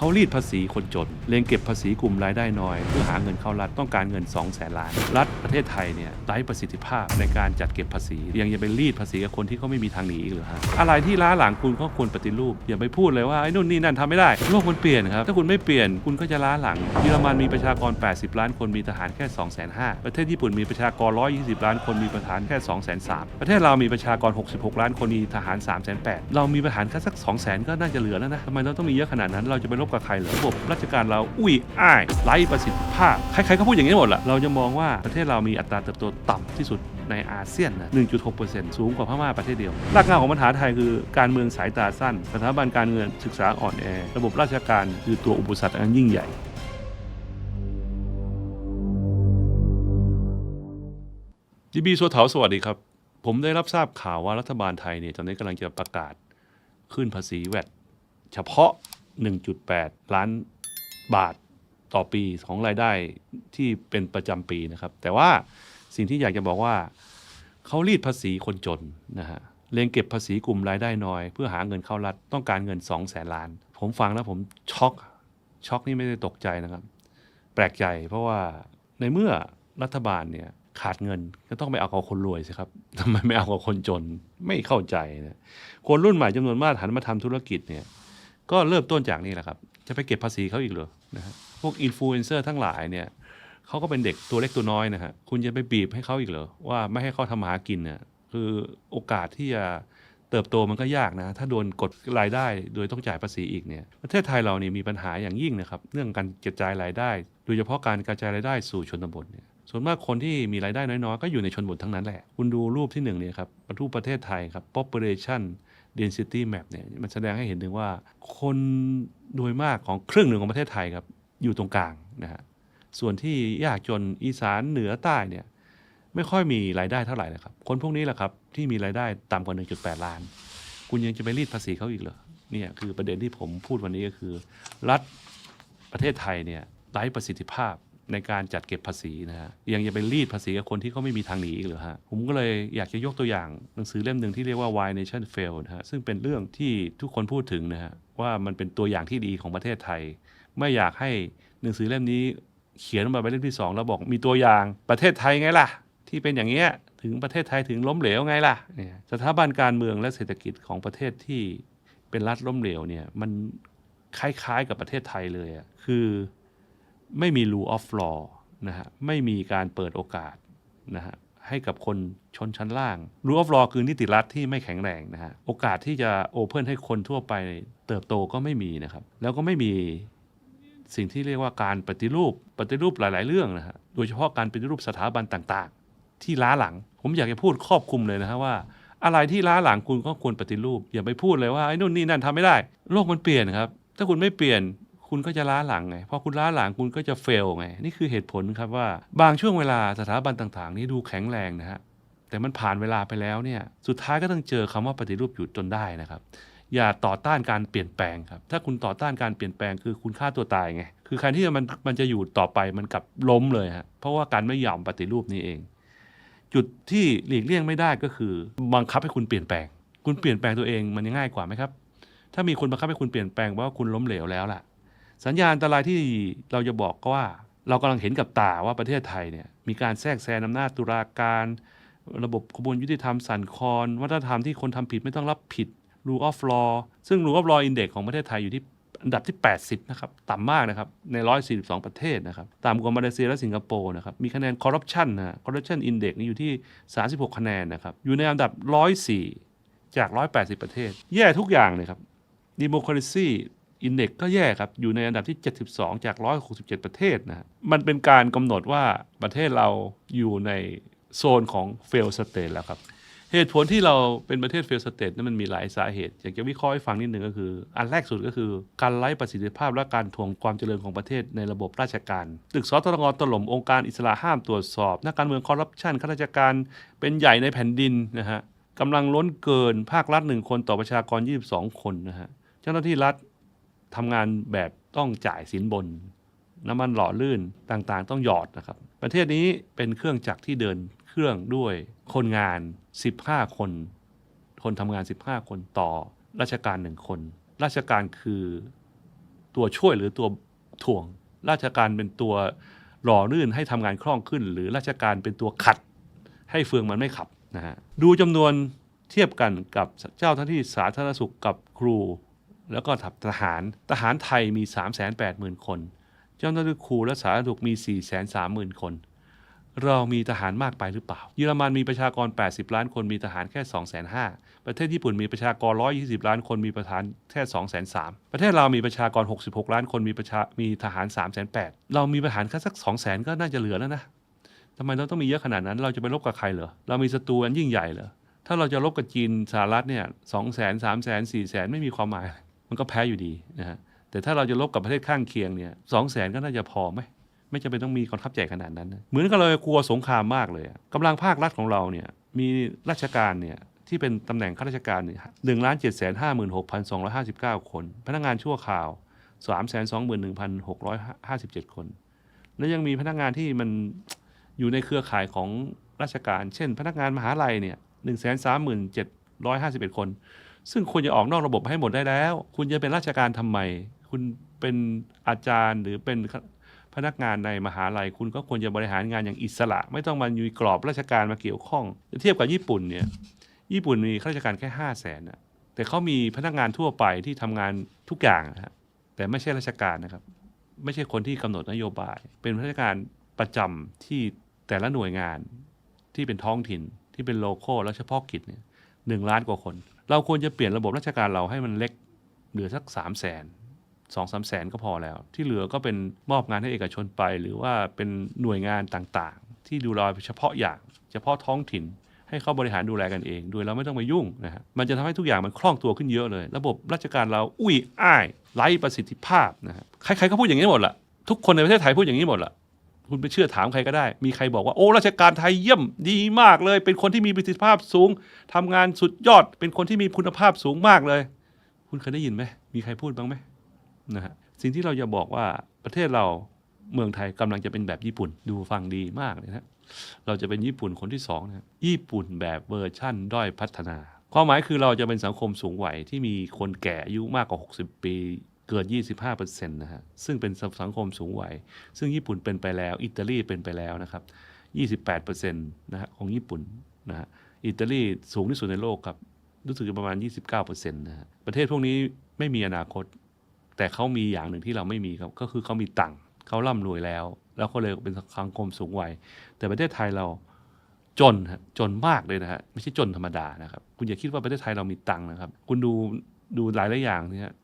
เขารีดภาษีคนจนเลงเก็บภาษีกลุ่มรายได้น้อย เพื่อหาเงินเข้ารัฐต้องการเงิน 2 0 0แสนล้าน รัฐประเทศไทยเนี่ยไร้ประสิทธิภาพในการจัดเก็บภาษี ยังจะไปรีดภาษีกับคนที่เขาไม่มีทางหนีอีกเหรือฮะอะไรที่ล้าหลังคุณก็ควรปฏิรูป อย่าไปพูดเลยว่าไอ้นู่นนี่นั่นทำไม่ได้โลกมันเปลี่ยนครับ ถ้าคุณไม่เปลี่ยนคุณก็จะล้าหลังเยอรมันมีประชากร 80 ล้านคนมีทหารแค่2 5 0 0 0ประเทศญี่ปุ่นมีประชากร 120 ล้านคนมีทหารแค่2 3 0 0 0ประเทศเรามีประชากร 66 ล้านคนมีทหาร3 8 0 0 0เรามีทหารแค่สัก2 0 0 0 0ก็น่าจะเหลือแล้วนะทำไมเราต้องมีเยอะขนาดนั้นเราจะไปรบกับใครเหรอระบบราชการเราอุ้ยอ้ายไร้ประสิทธิภาพ ใครๆก็พูดอย่างนี้หมดแหละเราจะมองว่าประเทศเรามีอัตราเติบโตต่ำที่สุดในอาเซียนนะ 1.6%สูงกว่าพม่าประเทศเดียว รากเหง้าของปัญหาไทยคือการเมืองสายตาสั้น สถาบันการเงินศึกษาอ่อนแอ ระบบราชการคือตัวอุปสรรคอันยิ่งใหญ่จีบีโซเถาสวัสดีครับ ผมได้รับทราบข่าวว่ารัฐบาลไทยเนี่ยตอนนี้กำลังจะประกาศขึ้นภาษีแวดเฉพาะ 1.8 ล้านบาทต่อปีของรายได้ที่เป็นประจำปีนะครับ แต่ว่าสิ่งที่อยากจะบอกว่าเขารีดภาษีคนจนนะฮะเลงเก็บภาษีกลุ่มรายได้น้อย เพื่อหาเงินเข้ารัฐต้องการเงิน2 0 0แสนล้าน ผมฟังแล้วผมช็อกช็อกนี่ไม่ได้ตกใจนะครับ แปลกใจเพราะว่าในเมื่อรัฐบาลเนี่ยขาดเงินก็ต้องไปเอากับคนรวยสิครับทำไมไม่เอากับคนจนไม่เข้าใจนะคนรุ่นใหม่จำนวนมากหันมาทำธุรกิจเนี่ย ก็เริ่มต้นจากนี่แหละครับ จะไปเก็บภาษีเขาอีกเหรอนะฮะพวกอินฟลูเอนเซอร์ทั้งหลายเนี่ยเขาก็เป็นเด็กตัวเล็กตัวน้อยนะฮะคุณจะไปบีบให้เขาอีกเหรอว่าไม่ให้เขาทำมาหากินเนี่ยคือโอกาสที่จะเติบโตมันก็ยากนะ ถ้าโดนกดรายได้โดยต้องจ่ายภาษีอีกเนี่ยประเทศไทยเราเนี่ยมีปัญหาอย่างยิ่งนะครับ เรื่องการกระจายรายได้ โดยเฉพาะการกระจายรายได้สู่ชนบทเนี่ยส่วนมากคนที่มีรายได้น้อยๆ ก็อยู่ในชนบททั้งนั้นแหละ คุณดูรูปที่หนึ่งเนี่ยครับรูปประเทศไทยครับ population density map เนี่ยมันแสดงให้เห็นถึงว่าคนโดยมากของครึ่งหนึ่งของประเทศไทยครับ อยู่ตรงกลางนะฮะส่วนที่ยากจนอีสานเหนือใต้เนี่ยไม่ค่อยมีรายได้เท่าไหร่นะครับ คนพวกนี้แหละครับ ที่มีรายได้ต่ำกว่า 1.8 ล้าน คุณยังจะไปรีดภาษีเขาอีกเหรอเนี่ยคือประเด็นที่ผมพูดวันนี้ก็คือ รัฐประเทศไทยเนี่ยไร้ประสิทธิภาพ ในการจัดเก็บภาษีนะฮะยังจะไปรีดภาษีกับคนที่เขาไม่มีทางหนีอีกเหรือฮะผมก็เลยอยากจะยกตัวอย่างหนังสือเล่มหนึ่งที่เรียกว่า Why Nation Fail นะฮะซึ่งเป็นเรื่องที่ทุกคนพูดถึงนะฮะว่ามันเป็นตัวอย่างที่ดีของประเทศไทย ไม่อยากให้หนังสือเล่มนี้เขียนออกมาเป็นเล่มที่สองแล้วบอกมีตัวอย่างประเทศไทยไงล่ะ ที่เป็นอย่างเงี้ยถึงประเทศไทยถึงล้มเหลวไงล่ะเนี่ยสถาบันการเมืองและเศรษฐกิจของประเทศที่เป็นรัฐล้มเหลวเนี่ยมันคล้ายๆกับประเทศไทยเลยอะคือ ไม่มี rule of law นะฮะไม่มีการเปิดโอกาสนะฮะให้กับคนชนชั้นล่าง rule of law คือนิติรัฐที่ไม่แข็งแรงนะฮะโอกาสที่จะโอเพ่นให้คนทั่วไปเติบโตก็ไม่มีนะครับ แล้วก็ไม่มีสิ่งที่เรียกว่าการปฏิรูปปฏิรูปหลาย ๆ เรื่องนะฮะโดยเฉพาะการปฏิรูปสถาบันต่างๆ ที่ล้าหลัง ผมอยากจะพูดครอบคลุมเลยนะฮะว่า อะไรที่ล้าหลังคุณก็ควรปฏิรูป อย่าไปพูดเลยว่าไอ้นู่นนี่นั่นทำไม่ได้ โลกมันเปลี่ยนครับ ถ้าคุณไม่เปลี่ยน คุณก็จะล้าหลังไงพอคุณล้าหลังคุณก็จะเฟลไง นี่คือเหตุผลครับว่า บางช่วงเวลาสถาบันต่างๆ นี่ดูแข็งแรงนะฮะแต่มันผ่านเวลาไปแล้วเนี่ยสุดท้ายก็ต้องเจอคำว่าปฏิรูปอยู่จนได้นะครับ อย่าต่อต้านการเปลี่ยนแปลงครับ ถ้าคุณต่อต้านการเปลี่ยนแปลงคือคุณฆ่าตัวตายไงคือการที่มันมันจะอยู่ต่อไปมันกลับล้มเลยฮะเพราะว่าการไม่ยอมปฏิรูปนี้เอง จุดที่หลีกเลี่ยงไม่ได้ก็คือ บังคับให้คุณเปลี่ยนแปลง คุณเปลี่ยนแปลงตัวเองมันงง่ายกว่าไหมครับ ถ้ามีคนบังคับให้คุณเปลี่ยนแปลงว่าคุณล้มเหลวแล้วล่ะ สัญญาณอันตรายที่เราจะบอกก็ว่า เรากำลังเห็นกับตาว่าประเทศไทยเนี่ยมีการแทรกแซงอำนาจตุลาการ ระบบกระบวนยุติธรรมสั่นคลอนวัฒนธรรมที่คนทำผิดไม่ต้องรับผิด rule of law ซึ่ง rule of law index ของประเทศไทยอยู่ที่อันดับที่ 80 นะครับ ต่ำมากนะครับ ใน 142 ประเทศนะครับ ต่ำกว่ามาเลเซียและสิงคโปร์นะครับ มีคะแนน corruption นะ corruption index นี่อยู่ที่ 36 คะแนนนะครับ อยู่ในอันดับ 104 จาก 180 ประเทศ แย่ทุกอย่างเลยครับ democracy index ก็แย่ครับ อยู่ในอันดับที่ 72 จาก 167 ประเทศนะมันเป็นการกำหนดว่าประเทศเราอยู่ในโซนของ fail state แล้วครับ เหตุผลที่เราเป็นประเทศเฟลสเตทนั้นมันมีหลายสาเหตุ อยากจะวิเคราะห์ให้ฟังนิดหนึ่งก็คือ อันแรกสุดก็คือการไร้ประสิทธิภาพและการทวงความเจริญของประเทศในระบบราชการ ตึกสตงถล่มองค์การอิสระห้ามตรวจสอบนักการเมืองคอร์รัปชันข้าราชการเป็นใหญ่ในแผ่นดินนะฮะกำลังล้นเกินภาครัฐหนึ่งคนต่อประชากร 22 คนนะฮะเจ้าหน้าที่รัฐ ทำงานแบบต้องจ่ายสินบน น้ำมันหล่อลื่นต่างๆ ต้องหยอดนะครับ ประเทศนี้เป็นเครื่องจักรที่เดินเครื่องด้วยคนงาน 15 คน คนทำงาน 15 คนต่อราชการหนึ่งคน ราชการคือตัวช่วยหรือตัวถ่วง ราชการเป็นตัวหล่อลื่นให้ทำงานคล่องขึ้น หรือราชการเป็นตัวขัด ให้เฟืองมันไม่ขับนะฮะดูจำนวนเทียบกันกับเจ้าหน้าที่สาธารณสุขกับครู แล้วก็ทหารทหารไทยมี 3 8 0 0 0 0 คน เจ้าหน้าที่ครูและสาธารณสุขมี 4 3 0 0 0 0 คน เรามีทหารมากไปหรือเปล่า เยอรมันมีประชากร 80 ล้านคนมีทหารแค่ 2 5 0 0 0ประเทศญี่ปุ่นมีประชากร 120 ล้านคนมีประธานแค่ 2 3 0 0 0ประเทศเรามีประชากร 66 ล้านคนมีประชามีทหาร 3 8 0 0 0เรามีทหารแค่สัก 2 0 0 0 0ก็น่าจะเหลือแล้วนะทำไมเราต้องมีเยอะขนาดนั้น เราจะไปรบกับใครเหรอ เรามีศัตรูอันยิ่งใหญ่เหรอ ถ้าเราจะรบกับจีนสหรัฐเนี่ยสองแสนสามแสนสี่แสนไม่มีความหมาย มันก็แพ้อยู่ดีนะฮะแต่ถ้าเราจะลบกับประเทศข้างเคียงเนี่ยสองแสนก็น่าจะพอไหมไม่จำเป็นต้องมีกองทัพใหญ่ขนาดนั้นนะเหมือนกับเรากลัวสงครามมากเลยอะกำลังภาครัฐของเราเนี่ยมีราชการเนี่ยที่เป็นตำแหน่งข้าราชการหนึ่งล้านเจ็ดแสนห้าหมื่นหกพันสองร้อยห้าสิบเก้าคน พนักงานชั่วคราวสามแสนสองหมื่นหนึ่งพันหกร้อยห้าสิบเจ็ดคน แล้วยังมีพนักงานที่มันอยู่ในเครือข่ายของราชการ เช่น พนักงานมหาลัยเนี่ยหนึ่งแสนสามหมื่นเจ็ดร้อยห้าสิบเอ็ดคน ซึ่งควรจะออกนอกระบบให้หมดได้แล้ว คุณจะเป็นราชการทำไม คุณเป็นอาจารย์หรือเป็นพนักงานในมหาลัย คุณก็ควรจะบริหารงานอย่างอิสระ ไม่ต้องมาอยู่กรอบราชการมาเกี่ยวข้องเทียบกับญี่ปุ่นเนี่ยญี่ปุ่นมีข้าราชการแค่ห้าแสนนะแต่เขามีพนักงานทั่วไปที่ทำงานทุกอย่างนะฮะแต่ไม่ใช่ราชการนะครับ ไม่ใช่คนที่กำหนดนโยบาย เป็นราชการประจำที่แต่ละหน่วยงานที่เป็นท้องถิ่นที่เป็นโลโก้และเฉพาะกิจเนี่ยหนึ่งล้านกว่าคน เราควรจะเปลี่ยนระบบราชการเราให้มันเล็กเหลือสักสามแสนสองสามแสนก็พอแล้ว ที่เหลือก็เป็นมอบงานให้เอกชนไป หรือว่าเป็นหน่วยงานต่างๆ ที่ดูแลเฉพาะอย่างเฉพาะท้องถิ่น ให้เขาบริหารดูแลกันเอง โดยเราไม่ต้องไปยุ่งนะฮะมันจะทำให้ทุกอย่างมันคล่องตัวขึ้นเยอะเลย ระบบราชการเราอุ้ยอ้ายไร้ประสิทธิภาพนะฮะใครๆก็พูดอย่างนี้หมดละทุกคนในประเทศไทยพูดอย่างนี้หมดละ คุณไปเชื่อถามใครก็ได้ มีใครบอกว่าโอ้ราชการไทยเยี่ยมดีมากเลย เป็นคนที่มีประสิทธิภาพสูงทำงานสุดยอด เป็นคนที่มีคุณภาพสูงมากเลย คุณเคยได้ยินไหมมีใครพูดบ้างไหมนะฮะสิ่งที่เราจะบอกว่าประเทศเราเมืองไทยกำลังจะเป็นแบบญี่ปุ่นดูฟังดีมากเลยนะเราจะเป็นญี่ปุ่นคนที่สองนะญี่ปุ่นแบบเวอร์ชั่นด้อยพัฒนา ความหมายคือเราจะเป็นสังคมสูงวัยที่มีคนแก่อายุมากกว่า 60 ปี เกิน 25%นะฮะ ซึ่งเป็นสังคมสูงวัย ซึ่งญี่ปุ่นเป็นไปแล้ว อิตาลีเป็นไปแล้วนะครับ 28%นะฮะของญี่ปุ่นนะฮะ อิตาลีสูงที่สุดในโลกครับ รู้สึกจะประมาณ 29%นะฮะ ประเทศพวกนี้ไม่มีอนาคต แต่เขามีอย่างหนึ่งที่เราไม่มีครับ ก็คือเขามีตังค์เขาร่ำรวยแล้ว แล้วเขาเลยเป็นสังคมสูงวัย แต่ประเทศไทยเราจนฮะ จนมากเลยนะฮะ ไม่ใช่จนธรรมดานะครับ คุณอย่าคิดว่าประเทศไทยเรามีตังค์นะครับ คุณดูดูหลายหลายอย่างเนี่ย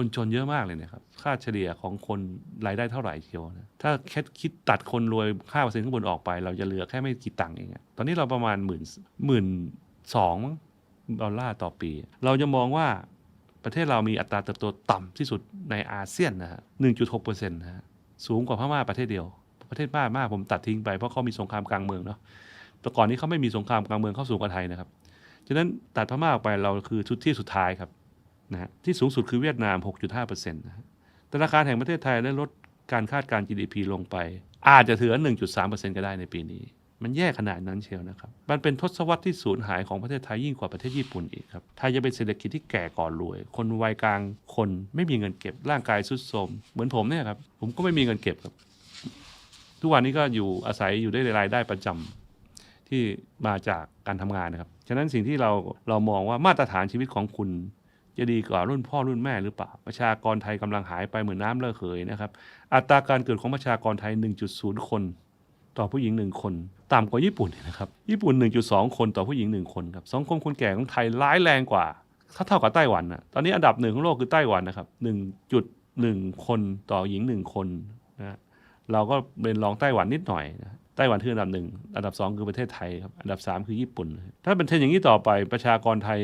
คนจนเยอะมากเลยนะครับ ค่าเฉลี่ยของคนรายได้เท่าไหร่เชียวนะถ้าแค่คิดตัดคนรวยค่าเปอร์เซ็นต์ข้างบนออกไป เราจะเหลือแค่ไม่กี่ตังค์เองตอนนี้เราประมาณหมื่นหมื่นสองดอลลาร์ต่อปี เราจะมองว่าประเทศเรามีอัตราเติบโตต่ำที่สุดในอาเซียนนะฮะหนึ่งจุดหกเปอร์เซ็นต์นะฮะสูงกว่าพม่าประเทศเดียว ประเทศพม่าผมตัดทิ้งไปเพราะเขามีสงครามกลางเมืองเนาะแต่ก่อนนี้เขาไม่มีสงครามกลางเมืองเข้าสูงกว่าไทยนะครับ ฉะนั้นตัดพม่าออกไปเราคือชุดที่สุดท้ายครับ นะฮะที่สูงสุดคือเวียดนาม 6.5%นะฮะธนาคารแห่งประเทศไทยได้ลดการคาดการ GDP ลงไป อาจจะถือ 1.3%ก็ได้ในปีนี้ มันแย่ขนาดนั้นเชียวนะครับ มันเป็นทศวรรษที่สูญหายของประเทศไทยยิ่งกว่าประเทศญี่ปุ่นอีกครับ ไทยจะเป็นเศรษฐกิจที่แก่ก่อนรวย คนวัยกลางคนไม่มีเงินเก็บร่างกายทรุดโทรมเหมือนผมเนี่ยครับ ผมก็ไม่มีเงินเก็บครับ ทุกวันนี้ก็อยู่อาศัยอยู่ได้รายได้ประจำที่มาจากการทำงานนะครับ ฉะนั้นสิ่งที่เราเรามองว่ามาตรฐานชีวิตของคุณ จะดีกว่ารุ่นพ่อรุ่นแม่หรือเปล่า ประชากรไทยกำลังหายไปเหมือนน้ำเลิกเหยนะครับ อัตราการเกิดของประชากรไทย 1.0 คน ต่อผู้หญิง 1 คน ต่ำกว่าญี่ปุ่นนะครับ ญี่ปุ่น 1.2 คนต่อผู้หญิง 1 คนครับสังคมคนแก่ของไทยร้ายแรงกว่าเขาเท่ากับไต้หวันนะตอนนี้อันดับหนึ่งของโลกคือไต้หวันนะครับ 1.1 คนต่อหญิง 1 คนนะเราก็เป็นรองไต้หวันนิดหน่อยนะไต้หวันคืออันดับหนึ่ง อันดับสองคือประเทศไทยครับ อันดับสามคือญี่ปุ่น ถ้าเป็นเทรนอย่างนี้ต่อไปประชากรไทย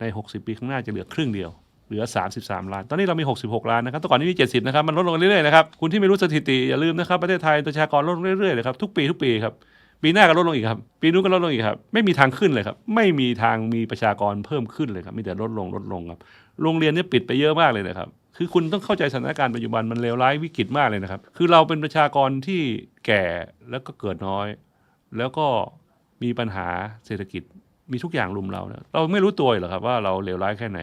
ใน 60 ปีข้างหน้าจะเหลือครึ่งเดียวเหลือ 33 ล้าน ตอนนี้เรามี 66 ล้านนะครับแต่ก่อนนี้มี 70 นะครับ มันลดลงเรื่อยๆ นะครับ คุณที่ไม่รู้สถิติ อย่าลืมนะครับ ประเทศไทยประชากรลดลงเรื่อยๆเลยครับ ทุกปีทุกปีครับ ปีหน้าก็ลดลงอีกครับ ปีนู้นก็ลดลงอีกครับ ไม่มีทางขึ้นเลยครับ ไม่มีทางมีประชากรเพิ่มขึ้นเลยครับ มีแต่ลดลงลดลงครับ โรงเรียนเนี่ยปิดไปเยอะมากเลยนะครับ คือคุณต้องเข้าใจสถานการณ์ปัจจุบันมันเลวร้ายวิกฤตมากเลยนะครับ คือเราเป็นประชากรที่แก่แล้วก็เกิดน้อย แล้วก็มีปัญหาเศรษฐกิจ มีทุกอย่างรุมเรานะเราไม่รู้ตัวเหรอครับว่าเราเลวร้ายแค่ไหน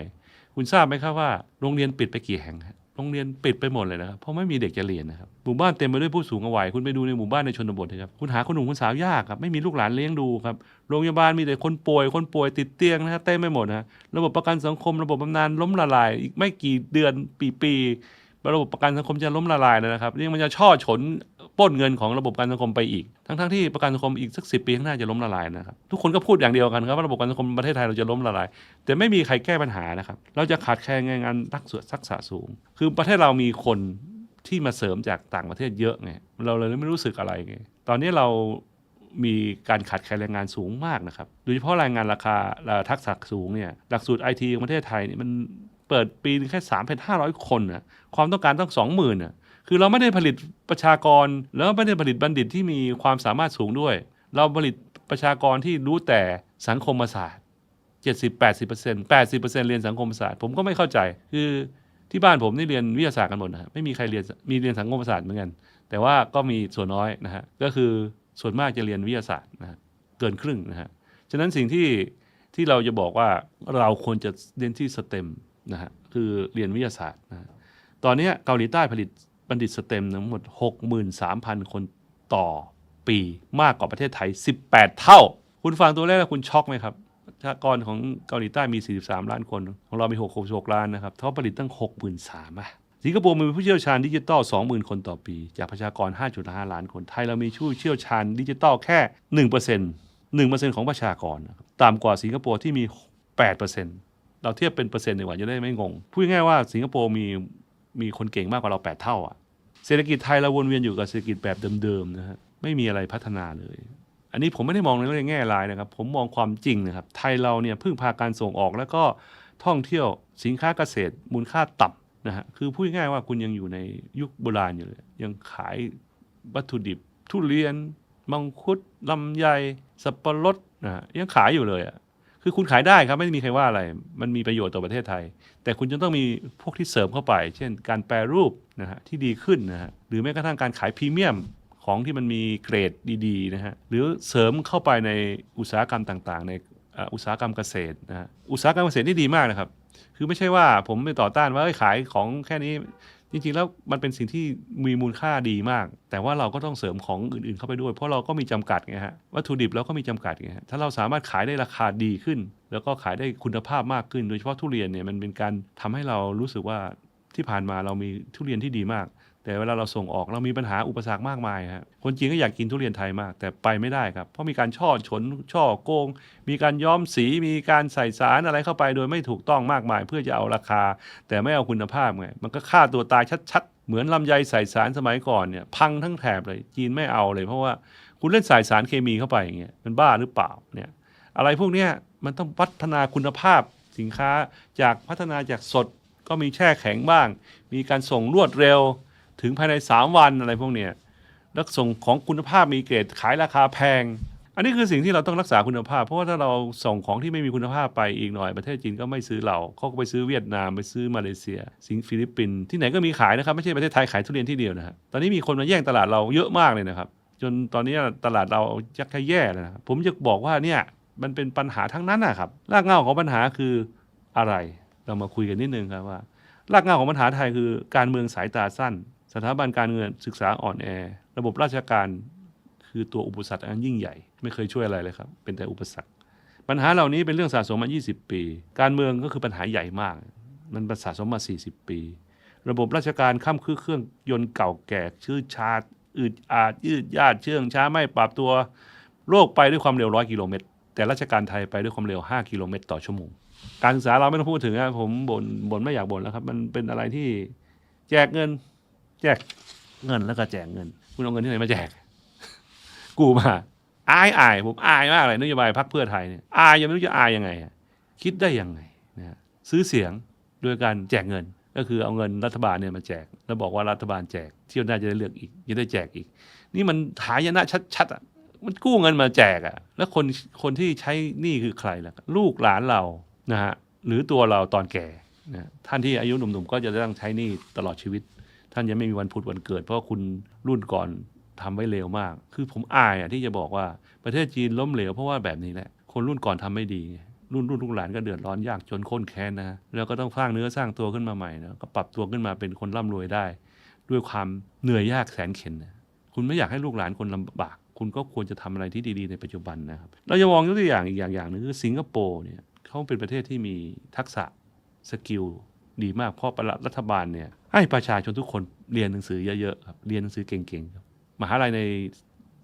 คุณทราบไหมครับว่าโรงเรียนปิดไปกี่แห่งโรงเรียนปิดไปหมดเลยนะครับเพราะไม่มีเด็กจะเรียนนะครับหมู่บ้านเต็มไปด้วยผู้สูงวัยคุณไปดูในหมู่บ้านในชนบทนะครับคุณหาคนหนุ่มคนสาวยากครับไม่มีลูกหลานเลี้ยงดูครับโรงพยาบาลมีแต่คนป่วย คนป่วยติดเตียงนะฮะเต็มไปหมดนะฮะระบบประกันสังคม ระบบบำนาญล้มละลาย อีกไม่กี่เดือนปีปีๆระบบประกันสังคมจะล้มละลายนะครับนี่มันจะช่อฉน ปล้นเงินของระบบกันสังคมไปอีก ทั้งๆที่ประกันสังคมอีกสักสิปีข้างหน้าจะล้มละลายนะครับ ทุกคนก็พูดอย่างเดียวกันครับว่าระบบกันสังคมประเทศไทยเราจะล้มละลาย แต่ไม่มีใครแก้ปัญหานะครับ เราจะขาดแคลนแรงงานนักศึกษาสูง คือประเทศเรามีคนที่มาเสริมจากต่างประเทศเยอะไง เราเลยไม่รู้สึกอะไรไง ตอนนี้เรามีการขาดแคลนแรงงานสูงมากนะครับ โดยเฉพาะแรงงานราคาทักษะสูงเนี่ย หลักสูตรไอทีของประเทศไทยเนี่ยมันเปิดปีแค่ 3 5 0 0 คนนะความต้องการต้อง 20,000น่ะ คือเราไม่ได้ผลิตประชากร แล้วไม่ได้ผลิตบัณฑิตที่มีความสามารถสูงด้วย เราผลิตประชากรที่รู้แต่สังคมศาสตร์70 80เปอร์เซ็นต์80เปอร์เซ็นต์เรียนสังคมศาสตร์ ผมก็ไม่เข้าใจ คือที่บ้านผมนี่เรียนวิทยาศาสตร์กันหมดนะฮะไม่มีใครเรียนมีเรียนสังคมศาสตร์เหมือนกัน แต่ว่าก็มีส่วนน้อยนะฮะก็คือส่วนมากจะเรียนวิทยาศาสตร์นะะเกินครึ่งนะฮะฉะนั้นสิ่งที่ที่เราจะบอกว่าเราควรจะเรียนที่สเต็มนะฮะคือเรียนวิทยาศาสตร์นะะตอนนี้เกาหลีใต้ผลิต บัณฑิตสเต็มทั้งหมด 63,000 คนต่อปีมากกว่าประเทศไทย 18 เท่า คุณฟังตัวเลขแล้วคุณช็อกไหมครับประชากรของเกาหลีใต้มี 43 ล้านคน ของเรามี 66ล้านนะครับเขาผลิตตั้ง 63อะสิงคโปร์มีผู้เชี่ยวชาญดิจิตอล20,000 คนต่อปี จากประชากร 5.5 ล้านคน ไทยเรามีผู้เชี่ยวชาญดิจิตอลแค่ 1% 1%ของประชากระครับต่ำกว่าสิงคโปร์ที่มี 8%เราเทียบเป็นเปอร์เซ็นต์ดีกว่าจะได้ไม่งง พูดง่ายว่าสิงคโปร์มี มีคนเก่งมากกว่าเรา 8 เท่าอะเศรษฐกิจไทยเราวนเวียนอยู่กับเศรษฐกิจแบบเดิมๆนะฮะไม่มีอะไรพัฒนาเลย อันนี้ผมไม่ได้มองในเรื่องแง่ร้ายนะครับ ผมมองความจริงนะครับ ไทยเราเนี่ยพึ่งพาการส่งออกแล้วก็ท่องเที่ยวสินค้าเกษตรมูลค่าต่ำนะฮะคือพูดง่ายว่าคุณยังอยู่ในยุคโบราณอยู่เลย ยังขายวัตถุดิบ ทุเรียน มังคุดลำไย สับปะรดนะฮะยังขายอยู่เลยอะ คือคุณขายได้ครับไม่ได้มีใครว่าอะไร มันมีประโยชน์ต่อประเทศไทย แต่คุณจะต้องมีพวกที่เสริมเข้าไป เช่น การแปรรูปนะฮะที่ดีขึ้นนะฮะหรือแม้กระทั่งการขายพรีเมียมของที่มันมีเกรดดีๆนะฮะหรือเสริมเข้าไปในอุตสาหกรรมต่างๆ ในอุตสาหกรรมเกษตรนะฮะอุตสาหกรรมเกษตรนี่ดีมากนะครับ คือไม่ใช่ว่าผมไปต่อต้านว่าขายของแค่นี้ จริงๆแล้วมันเป็นสิ่งที่มีมูลค่าดีมาก แต่ว่าเราก็ต้องเสริมของอื่นๆเข้าไปด้วย เพราะเราก็มีจำกัดไงฮะวัตถุดิบเราก็มีจำกัดไงฮะถ้าเราสามารถขายได้ราคาดีขึ้น แล้วก็ขายได้คุณภาพมากขึ้น โดยเฉพาะทุเรียนเนี่ยมันเป็นการทำให้เรารู้สึกว่าที่ผ่านมาเรามีทุเรียนที่ดีมาก แต่เวลาเราส่งออกเรามีปัญหาอุปสรรคมากมายฮะคนจีนก็อยากกินทุเรียนไทยมาก แต่ไปไม่ได้ครับ เพราะมีการช่อฉนช่อโกง มีการย้อมสีมีการใส่สารอะไรเข้าไปโดยไม่ถูกต้องมากมาย เพื่อจะเอาราคา แต่ไม่เอาคุณภาพไงมันก็ฆ่าตัวตายชัดๆ เหมือนลำไยใส่สารสมัยก่อนเนี่ยพังทั้งแถบเลยจีนไม่เอาเลย เพราะว่าคุณเล่นใส่สารเคมีเข้าไปอย่างเงี้ยมันบ้าหรือเปล่าเนี่ยอะไรพวกเนี้ยมันต้องพัฒนาคุณภาพสินค้าจากพัฒนาจากสดก็มีแช่แข็งบ้าง มีการส่งรวดเร็ว ถึงภายใน 3 วันอะไรพวกเนี้ยแล้วส่งของคุณภาพมีเกรดขายราคาแพง อันนี้คือสิ่งที่เราต้องรักษาคุณภาพ เพราะว่าถ้าเราส่งของที่ไม่มีคุณภาพไปอีกหน่อย ประเทศจีนก็ไม่ซื้อเราเขาก็ไปซื้อเวียดนามไปซื้อมาเลเซีย สิงฟิลิปปินส์ที่ไหนก็มีขายนะครับไม่ใช่ประเทศไทยขายทุเรียนที่เดียวนะฮะตอนนี้มีคนมาแย่งตลาดเราเยอะมากเลยนะครับ จนตอนนี้ตลาดเรายักแค่แย่เลยนะผมจะบอกว่าเนี่ยมันเป็นปัญหาทั้งนั้นนะครับรากเหง้าของปัญหาคืออะไร เรามาคุยกันนิดนึงครับว่ารากเหง้าของปัญหาไทยคือการเมืองสายตาสั้น สถาบันการเงินศึกษาอ่อนแอ ระบบราชการคือตัวอุปสรรคอันยิ่งใหญ่ ไม่เคยช่วยอะไรเลยครับ เป็นแต่อุปสรรค ปัญหาเหล่านี้เป็นเรื่องสะสมมา 20 ปี การเมืองก็คือปัญหาใหญ่มาก มันสะสมมา 40 ปี ระบบราชการข้ามคือเครื่องยนต์เก่าแก่ ชื่อชาติอืดอาดยืดยาดเชื่องช้าไม่ปรับตัวโลกไปด้วยความเร็วร้อยกิโลเมตร แต่ราชการไทยไปด้วยความเร็ว 5 กิโลเมตรต่อชั่วโมง การศึกษาเราไม่ต้องพูดถึงนะผมบน่นบ่นไม่อยากบ่นแล้วครับ มันเป็นอะไรที่แจกเงิน แจกเงินแล้วก็แจกเงิน คุณเอาเงินที่ไหนมาแจก กูมาอายอายผมอายมากเลยนโยบายพรรคเพื่อไทยเนี่ยอายยังไม่รู้จะอายยังไง คิดได้ยังไงนะฮะซื้อเสียงโดยการแจกเงิน ก็คือเอาเงินรัฐบาลเนี่ยมาแจก แล้วบอกว่ารัฐบาลแจกเที่ยวหน้าจะได้เลือกอีกจะได้แจกอีก นี่มันหายนะชัดๆอะมันกู้เงินมาแจกอะ แล้วคนคนที่ใช้นี่คือใครล่ะลูกหลานเรานะฮะหรือตัวเราตอนแก่นะท่านที่อายุหนุ่มๆก็จะต้องใช้นี่ตลอดชีวิต ท่านยังไม่มีวันผุดวันเกิด เพราะว่าคุณรุ่นก่อนทำไว้เร็วมาก คือผมอายอะที่จะบอกว่าประเทศจีนล้มเหลวเพราะว่าแบบนี้แหละ คนรุ่นก่อนทำไม่ดี รุ่นรุ่นลูกหลานก็เดือดร้อนยากจนข้นแค้นนะแล้วก็ต้องสร้างเนื้อสร้างตัวขึ้นมาใหม่นะก็ปรับตัวขึ้นมาเป็นคนร่ำรวยได้ ด้วยความเหนื่อยยากแสนเข็ญนะคุณไม่อยากให้ลูกหลานคนลำบากคุณก็ควรจะทำอะไรที่ดีๆในปัจจุบันนะครับ เราจะมองยกตัวอย่างอีกอย่างอย่างหนึงคือสิงคโปร์เนี่ยเขาเป็นประเทศที่มีทักษะสกิล ดีมากเพราะประรัฐบาลเนี่ยให้ประชาชนทุกคนเรียนหนังสือเยอะๆครับเรียนหนังสือเก่งๆครับมหาลัยใน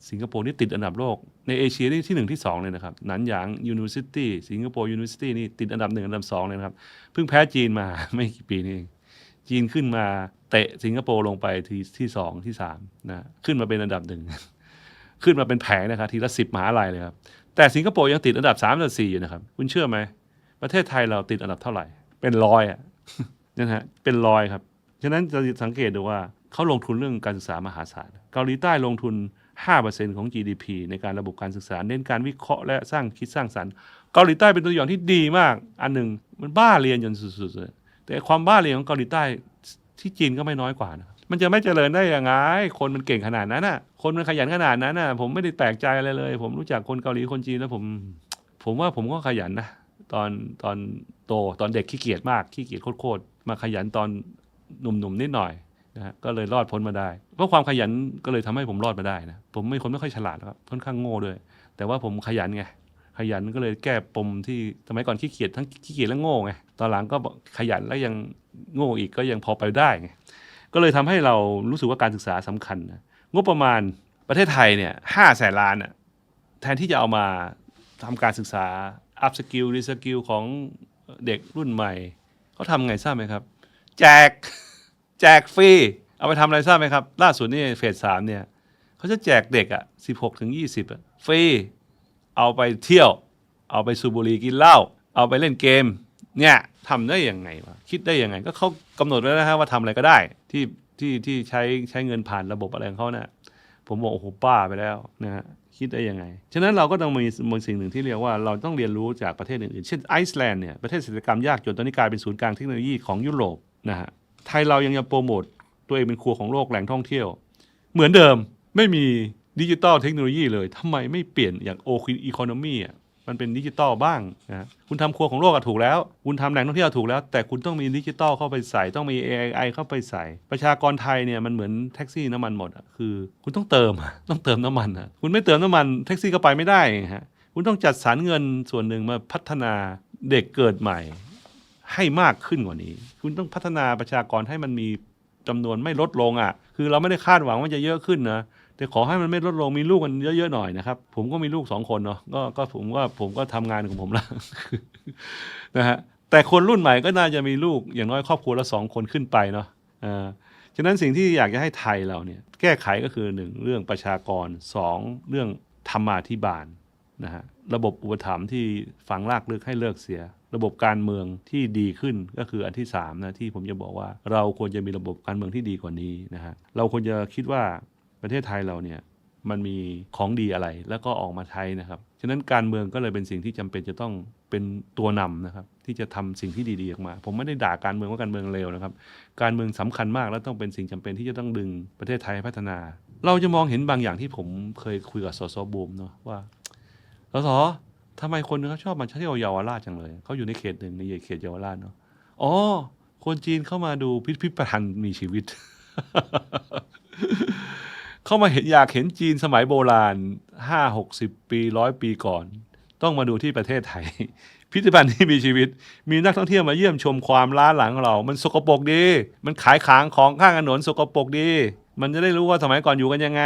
สิงคโปร์นี่ติดอันดับโลก ในเอเชียนี่ที่หนึ่งที่สองเลยนะครับหนันหยาง University สิงคโปร์ University นี่ติดอันดับหนึ่งอันดับสองเลยนะครับ เพิ่งแพ้จีนมาไม่กี่ปีนี่เองจีนขึ้นมาเตะสิงคโปร์ลงไปที่ที่สองที่สามนะขึ้นมาเป็นอันดับหนึ่งขึ้นมาเป็นแผงนะครับทีละสิบมหาลัยเลยครับแต่สิงคโปร์ยังติดอันดับสามอันดับสี่อยู่นะครับ คุณเชื่อไหม ประเทศไทยเราติดอันดับเท่าไหร่ เป็นร้อยอะ นะฮะเป็นร้อยครับ ฉะนั้นจะสังเกตดูว่าเขาลงทุนเรื่องการศึกษามหาศาลเกาหลีใต้ลงทุน 5%ของ GDP ในการระบบการศึกษา เน้นการวิเคราะห์และสร้างคิดสร้างสรรค์เกาหลีใต้เป็นตัวอย่างที่ดีมาก อันหนึ่งมันบ้าเรียนจนสุดๆเลยแต่ความบ้าเรียนของเกาหลีใต้ที่จีนก็ไม่น้อยกว่านะมันจะไม่เจริญได้ยังไง คนมันเก่งขนาดนั้นน่ะ คนมันขยันขนาดนั้นน่ะ ผมไม่ได้แปลกใจอะไรเลย ผมรู้จักคนเกาหลีคนจีนแล้วผม ผมว่าผมก็ขยันนะ ตอนตอนโตตอนเด็กขี้เกียจมากขี้เกียจโคตรๆมาขยันตอนหนุ่มๆนิดหน่อยนะฮะก็เลยรอดพ้นมาได้เพราะความขยันก็เลยทำให้ผมรอดมาได้นะผมไม่คนไม่ค่อยฉลาดครับค่อนข้างโง่ด้วย แต่ว่าผมขยันไงขยันก็เลยแก้ปมที่สมัยก่อนขี้เกียจทั้งขี้เกียจและโง่ไงตอนหลังก็ขยันแล้วยังโง่อีกก็ยังพอไปได้ไงก็เลยทำให้เรารู้สึกว่าการศึกษาสำคัญนะงบประมาณประเทศไทยเนี่ยห้าแสนล้านอะแทนที่จะเอามาทำการศึกษา อัพสกิลรีสกิลของเด็กรุ่นใหม่ เขาทำไงทราบไหมครับ แจก แจกฟรี เอาไปทำอะไรทราบไหมครับ ล่าสุดนี่เฟสสามเนี่ย เขาจะแจกเด็กอะสิบหกถึงยี่สิบอะฟรี เอาไปเที่ยว เอาไปสูบบุหรี่กินเหล้าเอาไปเล่นเกม เนี่ยทำได้ยังไงวะคิดได้ยังไง ก็เขากำหนดไว้แล้วนะฮะว่าทำอะไรก็ได้ ที่ที่ที่ใช้ใช้เงินผ่านระบบอะไรของเขาเนี่ยผมบอกโอ้โหป้าไปแล้วนะฮะ คิดได้ยังไง ฉะนั้นเราก็ต้องมีมสิ่งหนึ่งที่เรียกว่าเราต้องเรียนรู้จากประเทศอื่นๆ เช่นไอซ์แลนด์เนี่ยประเทศเศรษฐกรรมยากจนตอนนี้กลายเป็นศูนย์กลางเทคโนโลยีของยุโรปนะฮะไทยเรายังจะโปรโมทตัวเองเป็นครัวของโลกแหล่งท่องเที่ยว เหมือนเดิมไม่มีดิจิตอลเทคโนโลยีเลยทำไมไม่เปลี่ยนอย่างโอคินอีโคโนมีอะ มันเป็นดิจิตอลบ้างนะคุณทำครัวของโลกถูกแล้ว คุณทำแหล่งท่องเที่ยวถูกแล้ว แต่คุณต้องมีดิจิตอลเข้าไปใส่ต้องมี AI เข้าไปใส่ ประชากรไทยเนี่ยมันเหมือนแท็กซี่น้ำมันหมดคือ คุณต้องเติมต้องเติมน้ำมันะคุณไม่เติมน้ำมันแท็กซี่ก็ไปไม่ได้ฮะคุณต้องจัดสรรเงินส่วนหนึ่งมาพัฒนาเด็กเกิดใหม่ ให้มากขึ้นกว่านี้ คุณต้องพัฒนาประชากรให้มันมีจำนวนไม่ลดลงอะ คือเราไม่ได้คาดหวังว่าจะเยอะขึ้นนะ แต่ขอให้มันไม่ลดลงมีลูกกันเยอะๆหน่อยนะครับ ผมก็มีลูกสองคนเนาะก็ก็ผมว่าผมก็ทำงานของผมแล้วนะฮะแต่คนรุ่นใหม่ก็น่าจะมีลูกอย่างน้อยครอบครัวละสองคนขึ้นไปเนาะอ่าฉะนั้นสิ่งที่อยากจะให้ไทยเราเนี่ยแก้ไขก็คือหนึ่งเรื่องประชากรสองเรื่องธรรมาธิบาลนะฮะระบบอุปถัมภ์ที่ฝังรากลึกให้เลิกเสีย ระบบการเมืองที่ดีขึ้นก็คืออันที่สามนะที่ผมจะบอกว่าเราควรจะมีระบบการเมืองที่ดีกว่านี้นะฮะเราควรจะคิดว่า ประเทศไทยเราเนี่ยมันมีของดีอะไรแล้วก็ออกมาใช้นะครับฉะนั้นการเมืองก็เลยเป็นสิ่งที่จำเป็นจะต้องเป็นตัวนำนะครับ ที่จะทำสิ่งที่ดีๆออกมา ผมไม่ได้ด่าการเมืองว่าการเมืองเลวนะครับ การเมืองสำคัญมากและต้องเป็นสิ่งจำเป็นที่จะต้องดึงประเทศไทยให้พัฒนา เราจะมองเห็นบางอย่างที่ผมเคยคุยกับสสบูมเนาะว่าสสทำไมคนเขาชอบมาเที่ยวเยาวราชจังเลยเขาอยู่ในเขตหนึ่งในเขตเยาวราชเนาะอ๋อคนจีนเข้ามาดูพิพิธภัณฑ์มีชีวิต เข้ามาเห็นอยากเห็นจีนสมัยโบราณห้าหกสิบปีร้อยปีก่อน ต้องมาดูที่ประเทศไทย พิพิธภัณฑ์ที่มีชีวิต มีนักท่องเที่ยวมาเยี่ยมชมความล้าหลังของเรา มันสกปรกดี มันขายขางของข้างถนนสกปรกดี มันจะได้รู้ว่าสมัยก่อนอยู่กันยังไง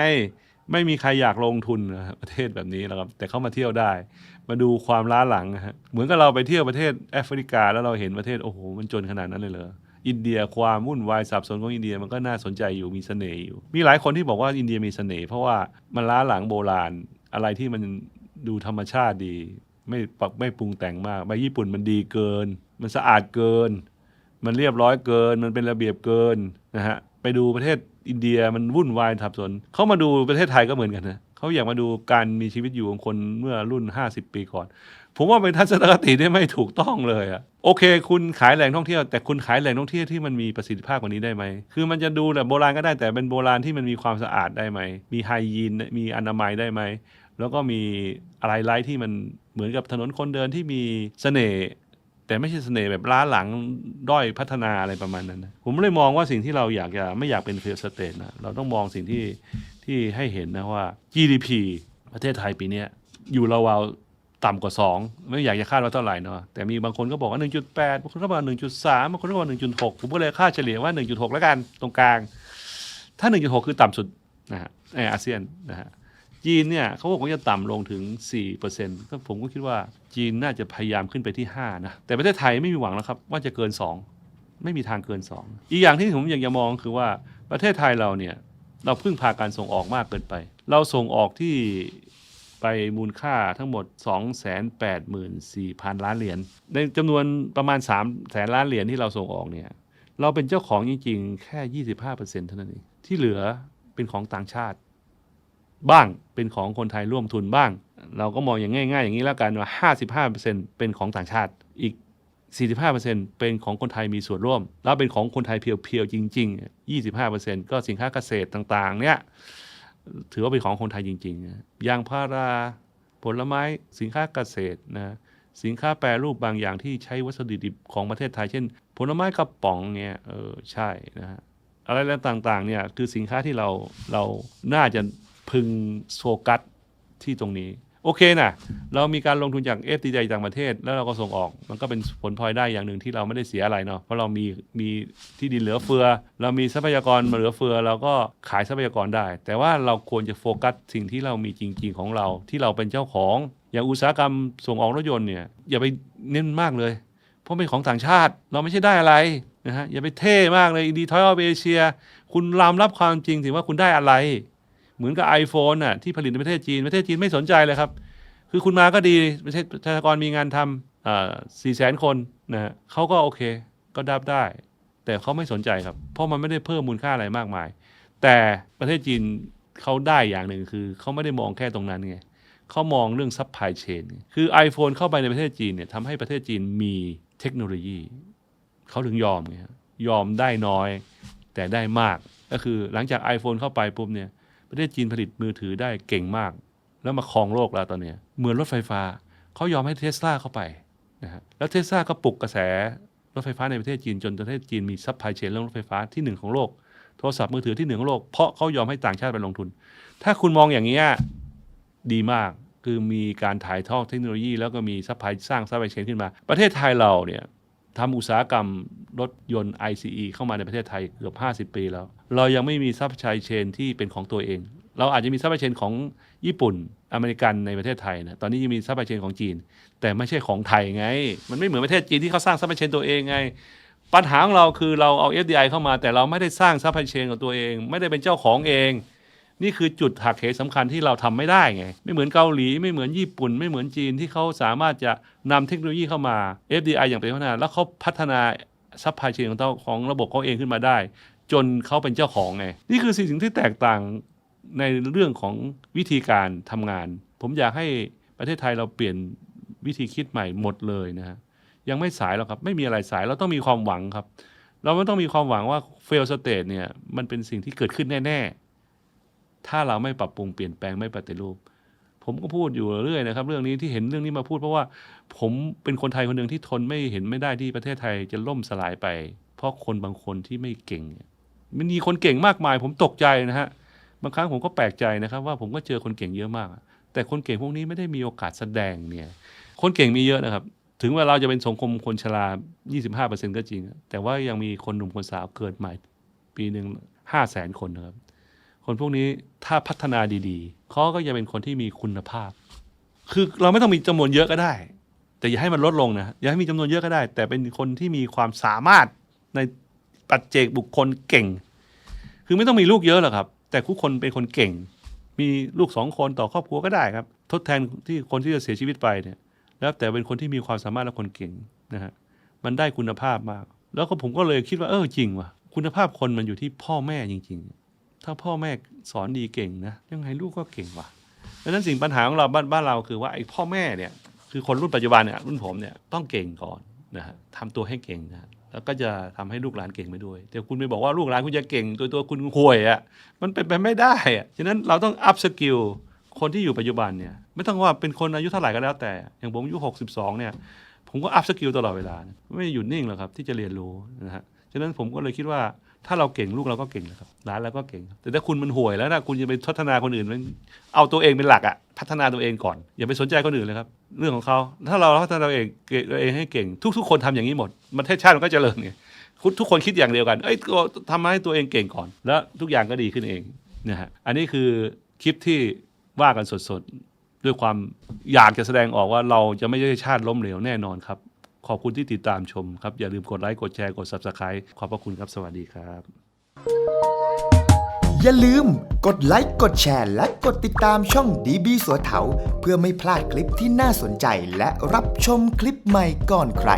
ไม่มีใครอยากลงทุนนะประเทศแบบนี้นะครับ แต่เขามาเที่ยวได้ มาดูความล้าหลังฮะเหมือนกับเราไปเที่ยวประเทศแอฟริกาแล้วเราเห็นประเทศโอ้โหมันจนขนาดนั้นเลยเหรอ อินเดียความวุ่นวายสับสนของอินเดียมันก็น่าสนใจอยู่มีเสน่ห์อยู่ มีหลายคนที่บอกว่าอินเดียมีเสน่ห์เพราะว่ามันล้าหลังโบราณ อะไรที่มันดูธรรมชาติดี ไม่ปักไม่ปรุงแต่งมากไปญี่ปุ่นมันดีเกิน มันสะอาดเกิน มันเรียบร้อยเกิน มันเป็นระเบียบเกินนะฮะไปดูประเทศอินเดียมันวุ่นวายสับสนเขามาดูประเทศไทยก็เหมือนกันนะเขาอยากมาดูการมีชีวิตอยู่ของคนเมื่อรุ่น 50 ปีก่อน ผมว่าเป็นทัศนคติที่ไม่ถูกต้องเลยอะโอเค คุณขายแหล่งท่องเที่ยวแต่คุณขายแหล่งท่องเที่ยวที่มันมีประสิทธิภาพกว่านี้ได้ไหมคือมันจะดูแบบโบราณก็ได้แต่เป็นโบราณที่มันมีความสะอาดได้ไหมมีไฮยีนมีอนามัยได้ไหมแล้วก็มีอะไรไลท์ที่มันเหมือนกับถนนคนเดินที่มีเสน่ห์แต่ไม่ใช่เสน่ห์แบบล้าหลังด้อยพัฒนาอะไรประมาณนั้นนะผมเลยมองว่าสิ่งที่เราอยากจะไม่อยากเป็นเฟลสเตทนะเราต้องมองสิ่งที่ที่ให้เห็นนะว่า GDP ประเทศไทยปีนี้อยู่ราวๆ ต่ำกว่า 2 ไม่อยากจะคาดว่าเท่าไหร่เนาะแต่มีบางคนก็บอกว่า 1.8 บางคนก็บอกว่า1.3 บางคนก็บอกว่า1.6 ผมก็เลยค่าเฉลี่ยว่า 1.6 แล้วกันตรงกลาง ถ้า 1.6 คือต่ำสุดนะฮะในอาเซียนนะฮะจีนเนี่ยเขาบอกว่าจะต่ำลงถึง 4%ก็ผมก็คิดว่าจีนน่าจะพยายามขึ้นไปที่ 5 นะ แต่ประเทศไทยไม่มีหวังแล้วครับ ว่าจะเกิน 2 ไม่มีทางเกิน 2 อีกอย่างที่ผมอยากจะมองคือว่าประเทศไทยเราเนี่ยเราพึ่งพาการส่งออกมากเกินไป เราส่งออกที่ ไปมูลค่าทั้งหมด 284,000 ล้านเหรียญ ในจำนวนประมาณ 3 แสนล้านเหรียญที่เราส่งออกเนี่ย เราเป็นเจ้าของจริงๆ แค่ 25%เท่านั้นเอง ที่เหลือเป็นของต่างชาติ บ้าง เป็นของคนไทยร่วมทุนบ้าง เราก็มองอย่างง่าย ๆ อย่างนี้แล้วกันว่า 55%เป็นของต่างชาติ อีก 45%เป็นของคนไทยมีส่วนร่วม แล้วเป็นของคนไทยเพียวๆ จริง ๆ 25%ก็สินค้าเกษตรต่างๆ เนี่ย ถือว่าเป็นของคนไทยจริงๆนะยางพาราผลไม้สินค้าเกษตรนะสินค้าแปรรูปบางอย่างที่ใช้วัสดุดิบของประเทศไทย เช่น ผลไม้กระป๋องเนี่ยเออใช่นะฮะอะไรต่างๆเนี่ยคือสินค้าที่เราเราน่าจะพึงโฟกัสที่ตรงนี้ โอเคนะเรามีการลงทุนจาก FDI ต่างประเทศ แล้วเราก็ส่งออก มันก็เป็นผลพลอยได้อย่างหนึ่งที่เราไม่ได้เสียอะไรเนาะเพราะเรามีมีที่ดินเหลือเฟือ เรามีทรัพยากรมาเหลือเฟือ เราก็ขายทรัพยากรได้ แต่ว่าเราควรจะโฟกัสสิ่งที่เรามีจริง ๆ ของเราที่เราเป็นเจ้าของ อย่างอุตสาหกรรมส่งออกรถยนต์เนี่ยอย่าไปเน้นมากเลย เพราะเป็นของต่างชาติ เราไม่ใช่ได้อะไรนะฮะอย่าไปเท่มากเลยดีทอยออฟเอเชีย คุณรามรับความจริงถึงว่าคุณได้อะไร เหมือนกับ iPhone น่ะที่ผลิตในประเทศจีน ประเทศจีนไม่สนใจเลยครับ คือคุณมาก็ดีประเทศประชากรมีงานทำสี่แสนคนนะฮะเขาก็โอเคก็ดับได้ แต่เขาไม่สนใจครับ เพราะมันไม่ได้เพิ่มมูลค่าอะไรมากมาย แต่ประเทศจีนเขาได้อย่างหนึ่งคือเขาไม่ได้มองแค่ตรงนั้นไงเขามองเรื่องซัพพลายเชนคือ iPhone เข้าไปในประเทศจีนเนี่ยทำให้ประเทศจีนมีเทคโนโลยีเขาถึงยอมไงยอมได้น้อยแต่ได้มากก็คือหลังจาก iPhone เข้าไปปุ๊บเนี่ย ประเทศจีนผลิตมือถือได้เก่งมาก แล้วมาครองโลกแล้วตอนนี้เหมือนรถไฟฟ้าเขายอมให้เทสลาเข้าไปนะฮะแล้วเทสลาก็ปลุกกระแสรถไฟฟ้าในประเทศจีนจนประเทศจีนมีซัพพลายเชนเรื่องรถไฟฟ้าที่หนึ่งของโลก โทรศัพท์มือถือที่หนึ่งของโลก เพราะเขายอมให้ต่างชาติไปลงทุน ถ้าคุณมองอย่างนี้ดีมากคือมีการถ่ายทอดเทคโนโลยี แล้วก็มีซัพพลายสร้างซัพพลายเชนขึ้นมา ประเทศไทยเราเนี่ย ทำอุตสาหกรรมรถยนต์ ICE เข้ามาในประเทศไทยเกือบ 50 ปีแล้ว เรายังไม่มีซัพพลายเชนที่เป็นของตัวเอง เราอาจจะมีซัพพลายเชนของญี่ปุ่นอเมริกันในประเทศไทยนะตอนนี้ยังมีซัพพลายเชนของจีน แต่ไม่ใช่ของไทยไง มันไม่เหมือนประเทศจีนที่เขาสร้างซัพพลายเชนตัวเองไง ปัญหาของเราคือเราเอา FDI เข้ามา แต่เราไม่ได้สร้างซัพพลายเชนของตัวเอง ไม่ได้เป็นเจ้าของเอง นี่คือจุดหักเหสำคัญที่เราทำไม่ได้ไง ไม่เหมือนเกาหลีไม่เหมือนญี่ปุ่น ไม่เหมือนจีนที่เขาสามารถจะนำเทคโนโลยีเข้ามา FDI อย่างเป็นพัฒนาแล้วเขาพัฒนาซัพพลายเชนของขาของระบบเขาเองขึ้นมาได้ จนเขาเป็นเจ้าของไง นี่คือสิ่งที่แตกต่างในเรื่องของวิธีการทำงาน ผมอยากให้ประเทศไทยเราเปลี่ยนวิธีคิดใหม่หมดเลยนะฮะยังไม่สายหรอกครับ ไม่มีอะไรสายเราต้องมีความหวังครับ เราไม่ต้องมีความหวังว่า fail state เนี่ยมันเป็นสิ่งที่เกิดขึ้นแน่ๆ ถ้าเราไม่ปรับปรุงเปลี่ยนแปลงไม่ปฏิรูป ผมก็พูดอยู่เรื่อยนะครับ เรื่องนี้ที่เห็นเรื่องนี้มาพูดเพราะว่าผมเป็นคนไทยคนหนึ่งที่ทนไม่เห็นไม่ได้ที่ประเทศไทยจะล่มสลายไป เพราะคนบางคนที่ไม่เก่งเนี่ยมันมีคนเก่งมากมาย ผมตกใจนะฮะบางครั้งผมก็แปลกใจนะครับ ว่าผมก็เจอคนเก่งเยอะมาก แต่คนเก่งพวกนี้ไม่ได้มีโอกาสแสดงเนี่ยคนเก่งมีเยอะนะครับ ถึงเวลาเราจะเป็นสังคมคนชรา 25%ก็จริง แต่ว่ายังมีคนหนุ่มคนสาวเกิดใหม่ ปีหนึ่ง5แสนคนนะครับ คนพวกนี้ถ้าพัฒนาดีๆเขาก็จะเป็นคนที่มีคุณภาพ คือเราไม่ต้องมีจำนวนเยอะก็ได้ แต่อย่าให้มันลดลงนะอย่าให้มีจำนวนเยอะก็ได้ แต่เป็นคนที่มีความสามารถในปัจเจกบุคคลเก่ง คือไม่ต้องมีลูกเยอะหรอกครับ แต่ทุกคนเป็นคนเก่ง มีลูกสองคนต่อครอบครัวก็ได้ครับ ทดแทนที่คนที่จะเสียชีวิตไปเนี่ยแล้วแต่เป็นคนที่มีความสามารถและคนเก่งนะฮะมันได้คุณภาพมาก แล้วก็ผมก็เลยคิดว่าเออจริงว่ะคุณภาพคนมันอยู่ที่พ่อแม่จริง ๆ ถ้าพ่อแม่สอนดีเก่งนะยังไงลูกก็เก่งว่ะดังนั้นสิ่งปัญหาของเราบ้านบ้านเราคือว่าไอ้พ่อแม่เนี่ยคือคนรุ่นปัจจุบันเนี่ยรุ่นผมเนี่ยต้องเก่งก่อนนะฮะทำตัวให้เก่งนะแล้วก็จะทำให้ลูกหลานเก่งไปด้วย แต่คุณไปบอกว่าลูกหลานคุณจะเก่ง ตัวตัวคุณห่วยอะ่ะมันเป็นไปไม่ได้อะ่ะฉะนั้นเราต้องอัพสกิลคนที่อยู่ปัจจุบันเนี่ยไม่ต้องว่าเป็นคนอายุเท่าไหร่ก็แล้วแต่ อย่างผมอายุ 62 เนี่ย ผมก็อัพสกิลตลอดเวลา ไม่หยุดนิ่งหรอกครับที่จะเรียนรู้นะฮะฉะนั้นผมก็เลยคิดว่า ถ้าเราเก่งลูกเราก็เก่งนะครับร้านเราก็เก่ง แต่ถ้าคุณมันห่วยแล้วนะคุณจะไปพัฒนาคนอื่นมันเอาตัวเองเป็นหลักอะพัฒนาตัวเองก่อน อย่าไปสนใจคนอื่นเลยครับ เรื่องของเขาถ้าเราพัฒนาตัวเองเตัวเองให้เก่ง ทุก ๆ คนทำอย่างนี้หมดประเทศชาติมันก็เจริญไงทุกคนคิดอย่างเดียวกันเอ้ยทำให้ตัวเองเก่งก่อน แล้วทุกอย่างก็ดีขึ้นเองนะฮะอันนี้คือคลิปที่ว่ากันสดๆด้วยความอยากจะแสดงออกว่าเราจะไม่ใช่ชาติล้มเหลวแน่นอนครับ ขอบคุณที่ติดตามชมครับ อย่าลืมกดไลค์ กดแชร์ กด Subscribe ขอบพระคุณครับ สวัสดีครับ อย่าลืมกดไลค์กดแชร์ และกดติดตามช่องดีบีสัวเถาเพื่อไม่พลาดคลิปที่น่าสนใจและรับชมคลิปใหม่ก่อนใคร